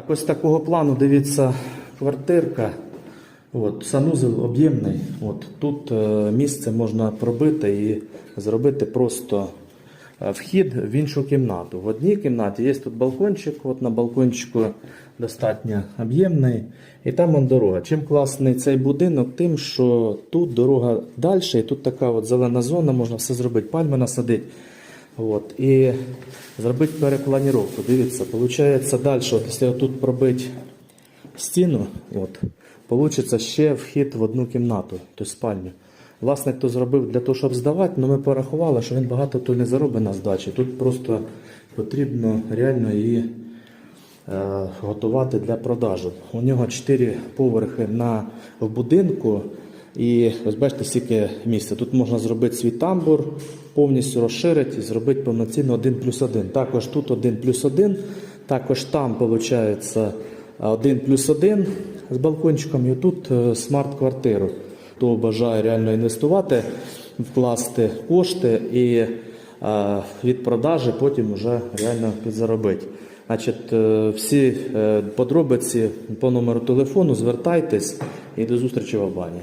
Так, Ось такого плану дивіться квартирка. От, санузел об'ємний. От, тут е, місце можна пробити і зробити просто е, вхід в іншу кімнату. В одній кімнаті є тут балкончик, от на балкончику достатньо об'ємний. І там он дорога. Чим класний цей будинок, тим, що тут дорога далі, і тут така от зелена зона, можна все зробити, пальми насадити. От, і зробити перепланіровку. Дивіться, виходить далі, якщо тут пробити стіну, от, получиться ще вхід в одну кімнату, тобто спальню. Власник то зробив для того, щоб здавати, але ми порахували, що він багато то не заробить на здачі. Тут просто потрібно реально її е, готувати для продажу. У нього 4 поверхи на, в будинку. І ось бачите, скільки місця. Тут можна зробити свій тамбур, повністю розширити і зробити повноцінно 1 плюс 1. Також тут 1 плюс 1, також там виходить 1 плюс 1 з балкончиком, і тут е, смарт-квартиру. Хто бажає реально інвестувати, вкласти кошти і е, від продажі потім вже реально підзаробити. Значить, е, всі е, подробиці по номеру телефону звертайтесь і до зустрічі в Албанії.